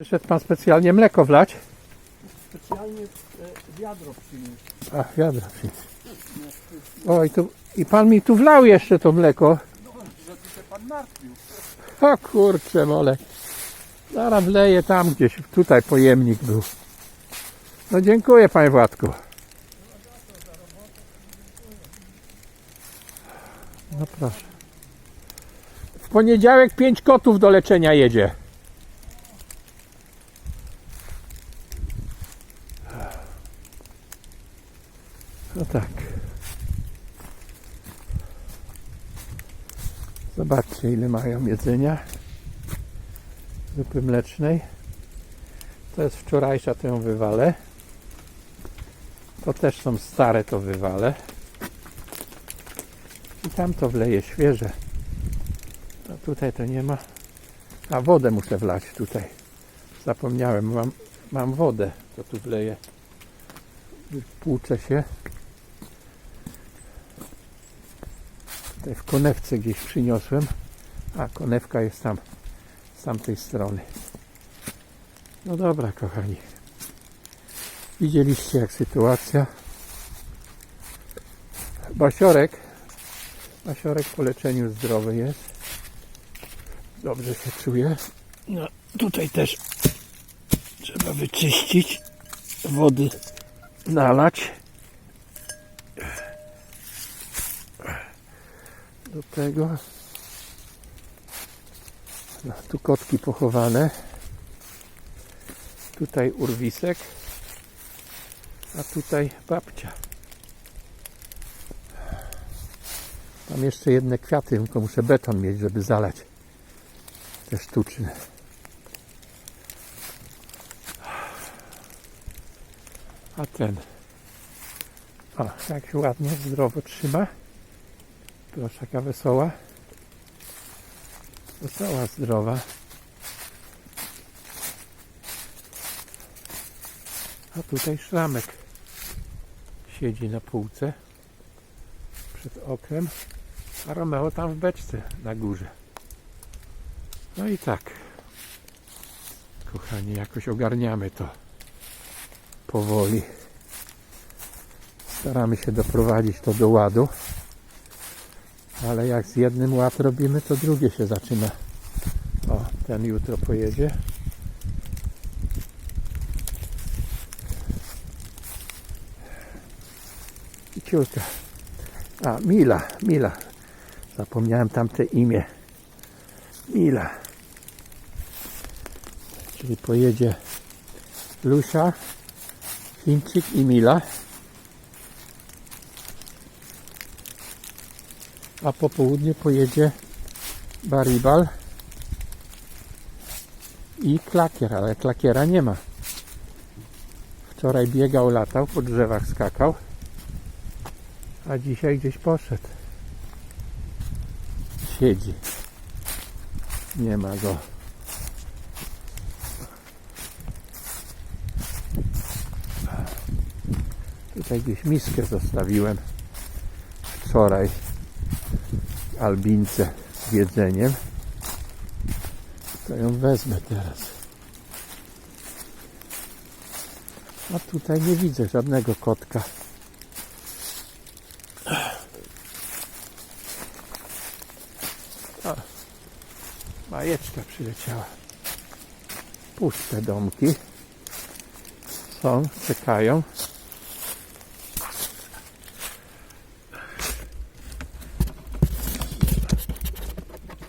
Przyszedł pan specjalnie mleko wlać? Specjalnie e, wiadro przyniósł. A, wiadra przyniósł. O, i, tu, i pan mi tu wlał jeszcze to mleko. No, żeby się pan martwił. O kurczę mole. Zaraz wleję tam gdzieś. Tutaj pojemnik był. No dziękuję panie Władku. No proszę. W poniedziałek pięć kotów do leczenia jedzie. No tak. Zobaczcie ile mają jedzenia. Zupy mlecznej. To jest wczorajsza, to ją wywalę. To też są stare, to wywalę. I tam to wleję świeże. A tutaj to nie ma. A wodę muszę wlać tutaj. Zapomniałem, mam, mam wodę, to tu wleję. Płuczę się. W konewce gdzieś przyniosłem. A konewka jest tam z tamtej strony. No dobra, kochani. Widzieliście jak sytuacja. Basiorek. Basiorek po leczeniu zdrowy jest. Dobrze się czuje. No tutaj też trzeba wyczyścić. Wody nalać. Do tego. No, tu kotki pochowane. Tutaj urwisek. A tutaj babcia. Tam jeszcze jedne kwiaty, tylko muszę beton mieć, żeby zalać. Te sztuczne. A ten. O, jak się ładnie, zdrowo trzyma. Proszę, jaka wesoła. Wesoła, zdrowa. A tutaj szramek siedzi na półce przed oknem, a Romeo tam w beczce na górze. No i tak, kochani, jakoś ogarniamy to powoli. Staramy się doprowadzić to do ładu, ale jak z jednym ład robimy, to drugie się zaczyna. O, ten jutro pojedzie. I. A, Mila, Mila. Zapomniałem tamte imię. Mila. Czyli pojedzie Lusia, Chińczyk i Mila. A po południu pojedzie Baribal i Klakier, ale Klakiera nie ma. Wczoraj biegał, latał, po drzewach skakał a dzisiaj gdzieś poszedł. Siedzi. Nie ma go. Tutaj gdzieś miskę zostawiłem wczoraj albince z jedzeniem. To ją wezmę teraz. A tutaj nie widzę żadnego kotka. Majeczka przyleciała. Puste domki. Są, czekają.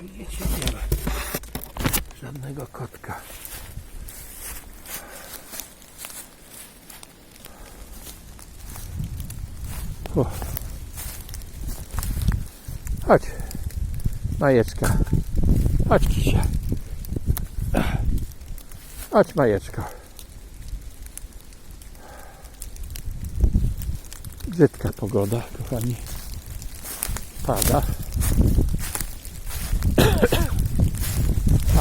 Widzicie, nie ma żadnego kotka. O. Chodź, Majeczka. Chodź Kisia. Chodź Majeczko. Brzydka pogoda, kochani. Pada.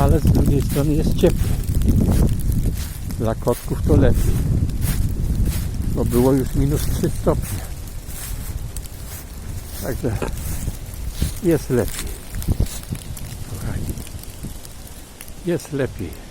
Ale z drugiej strony jest ciepło. Dla kotków to lepiej. Bo było już minus 3 stopnie. Także jest lepiej. Kochani. Jest lepiej.